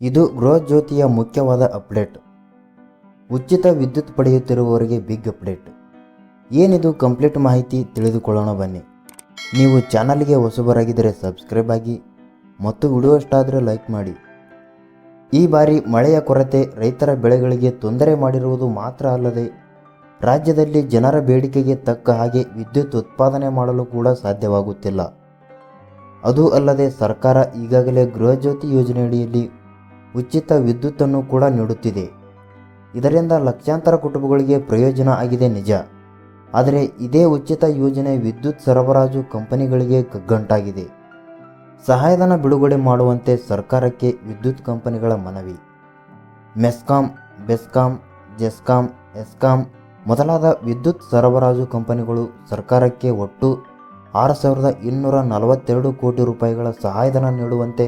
ಇದು ಗೃಹಜ್ಯೋತಿಯ ಮುಖ್ಯವಾದ ಅಪ್ಡೇಟ್. ಉಚಿತ ವಿದ್ಯುತ್ ಪಡೆಯುತ್ತಿರುವವರಿಗೆ ಬಿಗ್ ಅಪ್ಡೇಟ್. ಏನಿದು ಕಂಪ್ಲೀಟ್ ಮಾಹಿತಿ ತಿಳಿದುಕೊಳ್ಳೋಣ ಬನ್ನಿ. ನೀವು ಚಾನಲ್ಗೆ ಹೊಸಬರಾಗಿದ್ದರೆ ಸಬ್ಸ್ಕ್ರೈಬ್ ಆಗಿ, ಮತ್ತು ವಿಡಿಯೋ ಲೈಕ್ ಮಾಡಿ. ಈ ಬಾರಿ ಮಳೆಯ ಕೊರತೆ, ರೈತರ ಬೆಳೆಗಳಿಗೆ ತೊಂದರೆ ಮಾಡಿರುವುದು ಮಾತ್ರ ಅಲ್ಲದೆ, ರಾಜ್ಯದಲ್ಲಿ ಜನರ ಬೇಡಿಕೆಗೆ ತಕ್ಕ ಹಾಗೆ ವಿದ್ಯುತ್ ಉತ್ಪಾದನೆ ಮಾಡಲು ಕೂಡ ಸಾಧ್ಯವಾಗುತ್ತಿಲ್ಲ. ಅದು ಅಲ್ಲದೆ ಸರ್ಕಾರ ಈಗಾಗಲೇ ಗೃಹಜ್ಯೋತಿ ಯೋಜನೆಯಡಿಯಲ್ಲಿ ಉಚಿತ ವಿದ್ಯುತ್ತನ್ನು ಕೂಡ ನೀಡುತ್ತಿದೆ. ಇದರಿಂದ ಲಕ್ಷಾಂತರ ಕುಟುಂಬಗಳಿಗೆ ಪ್ರಯೋಜನ ಆಗಿದೆ ನಿಜ. ಆದರೆ ಇದೇ ಉಚಿತ ಯೋಜನೆ ವಿದ್ಯುತ್ ಸರಬರಾಜು ಕಂಪನಿಗಳಿಗೆ ಕಗ್ಗಂಟಾಗಿದೆ ಸಹಾಯಧನ ಬಿಡುಗಡೆ ಮಾಡುವಂತೆ ಸರ್ಕಾರಕ್ಕೆ ವಿದ್ಯುತ್ ಕಂಪನಿಗಳ ಮನವಿ. ಮೆಸ್ಕಾಂ, ಬೆಸ್ಕಾಂ, ಜೆಸ್ಕಾಂ, ಎಸ್ಕಾಂ ಮೊದಲಾದ ವಿದ್ಯುತ್ ಸರಬರಾಜು ಕಂಪನಿಗಳು ಸರ್ಕಾರಕ್ಕೆ ಒಟ್ಟು ಆರು ಸಾವಿರದ ಇನ್ನೂರ ನಲವತ್ತೆರಡು ಕೋಟಿ ರೂಪಾಯಿಗಳ ಸಹಾಯಧನ ನೀಡುವಂತೆ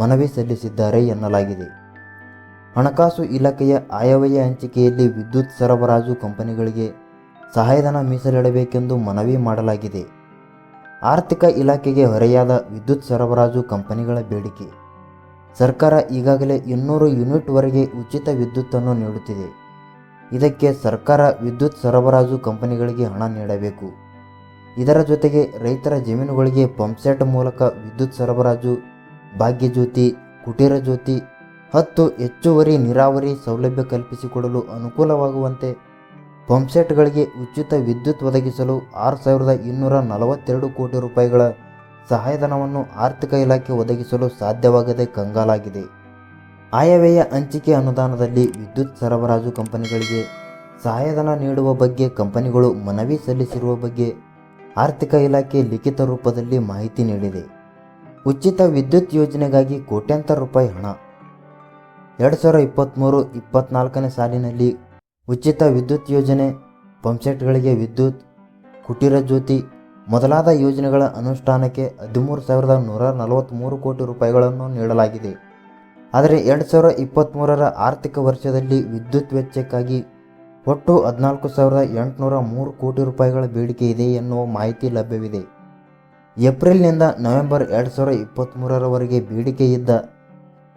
ಮನವಿ ಸಲ್ಲಿಸಿದ್ದಾರೆ ಎನ್ನಲಾಗಿದೆ. ಹಣಕಾಸು ಇಲಾಖೆಯ ಆಯವ್ಯಯ ಹಂಚಿಕೆಯಲ್ಲಿ ವಿದ್ಯುತ್ ಸರಬರಾಜು ಕಂಪನಿಗಳಿಗೆ ಸಹಾಯಧನ ಮೀಸಲಿಡಬೇಕೆಂದು ಮನವಿ ಮಾಡಲಾಗಿದೆ. ಆರ್ಥಿಕ ಇಲಾಖೆಗೆ ಹೊರೆಯಾದ ವಿದ್ಯುತ್ ಸರಬರಾಜು ಕಂಪನಿಗಳ ಬೇಡಿಕೆ. ಸರ್ಕಾರ ಈಗಾಗಲೇ ಇನ್ನೂರು ಯೂನಿಟ್ವರೆಗೆ ಉಚಿತ ವಿದ್ಯುತ್ತನ್ನು ನೀಡುತ್ತಿದೆ. ಇದಕ್ಕೆ ಸರ್ಕಾರ ವಿದ್ಯುತ್ ಸರಬರಾಜು ಕಂಪನಿಗಳಿಗೆ ಹಣ ನೀಡಬೇಕು. ಇದರ ಜೊತೆಗೆ ರೈತರ ಜಮೀನುಗಳಿಗೆ ಪಂಪ್ಸೆಟ್ ಮೂಲಕ ವಿದ್ಯುತ್ ಸರಬರಾಜು ಭಾಗ್ಯಜ್ಯೋತಿ ಕುಟೀರ ಜ್ಯೋತಿ ಹತ್ತು ಹೆಚ್ಚುವರಿ ನೀರಾವರಿ ಸೌಲಭ್ಯ ಕಲ್ಪಿಸಿಕೊಡಲು ಅನುಕೂಲವಾಗುವಂತೆ ಪಂಪ್ಸೆಟ್ಗಳಿಗೆ ಉಚಿತ ವಿದ್ಯುತ್ ಒದಗಿಸಲು ಆರು ಸಾವಿರದ ಇನ್ನೂರ ನಲವತ್ತೆರಡು ಕೋಟಿ ರೂಪಾಯಿಗಳ ಸಹಾಯಧನವನ್ನು ಆರ್ಥಿಕ ಇಲಾಖೆ ಒದಗಿಸಲು ಸಾಧ್ಯವಾಗದೆ ಕಂಗಾಲಾಗಿದೆ. ಆಯವ್ಯಯ ಹಂಚಿಕೆ ಅನುದಾನದಲ್ಲಿ ವಿದ್ಯುತ್ ಸರಬರಾಜು ಕಂಪನಿಗಳಿಗೆ ಸಹಾಯಧನ ನೀಡುವ ಬಗ್ಗೆ ಕಂಪನಿಗಳು ಮನವಿ ಸಲ್ಲಿಸಿರುವ ಬಗ್ಗೆ ಆರ್ಥಿಕ ಇಲಾಖೆ ಲಿಖಿತ ರೂಪದಲ್ಲಿ ಮಾಹಿತಿ ನೀಡಿದೆ. ಉಚಿತ ವಿದ್ಯುತ್ ಯೋಜನೆಗಾಗಿ ಕೋಟ್ಯಾಂತರ ರೂಪಾಯಿ ಹಣ. ಎರಡು ಸಾವಿರ ಇಪ್ಪತ್ತ್ಮೂರು ಇಪ್ಪತ್ತ್ನಾಲ್ಕನೇ ಸಾಲಿನಲ್ಲಿ ಉಚಿತ ವಿದ್ಯುತ್ ಯೋಜನೆ, ಪಂಪ್ಸೆಟ್ಗಳಿಗೆ ವಿದ್ಯುತ್, ಕುಟೀರ ಜ್ಯೋತಿ ಮೊದಲಾದ ಯೋಜನೆಗಳ ಅನುಷ್ಠಾನಕ್ಕೆ ಹದಿಮೂರು ಸಾವಿರದ ನೂರ ನಲವತ್ತ್ಮೂರು ಕೋಟಿ ರೂಪಾಯಿಗಳನ್ನು ನೀಡಲಾಗಿದೆ. ಆದರೆ ಎರಡು ಸಾವಿರ ಇಪ್ಪತ್ತ್ಮೂರರ ಆರ್ಥಿಕ ವರ್ಷದಲ್ಲಿ ವಿದ್ಯುತ್ ವೆಚ್ಚಕ್ಕಾಗಿ ಒಟ್ಟು ಹದಿನಾಲ್ಕು ಸಾವಿರದ ಎಂಟುನೂರ ಮೂರು ಕೋಟಿ ರೂಪಾಯಿಗಳ ಬೇಡಿಕೆ ಇದೆ ಎನ್ನುವ ಮಾಹಿತಿ ಲಭ್ಯವಿದೆ. ಏಪ್ರಿಲ್ನಿಂದ ನವೆಂಬರ್ ಎರಡು ಸಾವಿರದ ಇಪ್ಪತ್ತ್ಮೂರರವರೆಗೆ ಬೇಡಿಕೆ ಇದ್ದ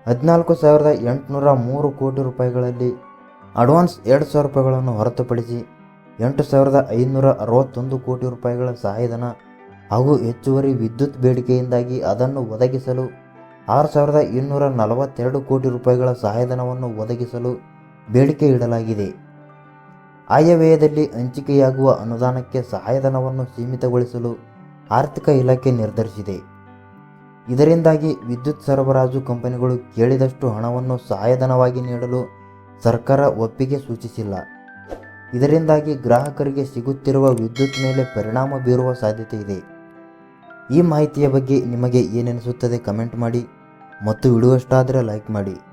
ಹದಿನಾಲ್ಕು ಸಾವಿರದ ಎಂಟುನೂರ ಮೂರು ಕೋಟಿ ರೂಪಾಯಿಗಳಲ್ಲಿ ಅಡ್ವಾನ್ಸ್ ಎರಡು ಸಾವಿರ ರೂಪಾಯಿಗಳನ್ನು ಹೊರತುಪಡಿಸಿ ಎಂಟು ಸಾವಿರದ ಐನೂರ ಅರವತ್ತೊಂದು ಕೋಟಿ ರೂಪಾಯಿಗಳ ಸಹಾಯಧನ ಹಾಗೂ ಹೆಚ್ಚುವರಿ ವಿದ್ಯುತ್ ಬೇಡಿಕೆಯಿಂದಾಗಿ ಅದನ್ನು ಒದಗಿಸಲು ಆರು ಸಾವಿರದ ಇನ್ನೂರ ನಲವತ್ತೆರಡು ಕೋಟಿ ರೂಪಾಯಿಗಳ ಸಹಾಯಧನವನ್ನು ಒದಗಿಸಲು ಬೇಡಿಕೆ ಇಡಲಾಗಿದೆ. ಆಯವ್ಯಯದಲ್ಲಿ ಹಂಚಿಕೆಯಾಗುವ ಅನುದಾನಕ್ಕೆ ಸಹಾಯಧನವನ್ನು ಸೀಮಿತಗೊಳಿಸಲು ಆರ್ಥಿಕ ಇಲಾಖೆ ನಿರ್ಧರಿಸಿದೆ. ಇದರಿಂದಾಗಿ ವಿದ್ಯುತ್ ಸರಬರಾಜು ಕಂಪನಿಗಳು ಕೇಳಿದಷ್ಟು ಹಣವನ್ನು ಸಹಾಯಧನವಾಗಿ ನೀಡಲು ಸರ್ಕಾರ ಒಪ್ಪಿಗೆ ಸೂಚಿಸಿಲ್ಲ. ಇದರಿಂದಾಗಿ ಗ್ರಾಹಕರಿಗೆ ಸಿಗುತ್ತಿರುವ ವಿದ್ಯುತ್ ಮೇಲೆ ಪರಿಣಾಮ ಬೀರುವ ಸಾಧ್ಯತೆ ಇದೆ. ಈ ಮಾಹಿತಿಯ ಬಗ್ಗೆ ನಿಮಗೆ ಏನೆನಿಸುತ್ತದೆ ಕಮೆಂಟ್ ಮಾಡಿ ಮತ್ತು ವಿಡಿಯೋ ಲೈಕ್ ಮಾಡಿ.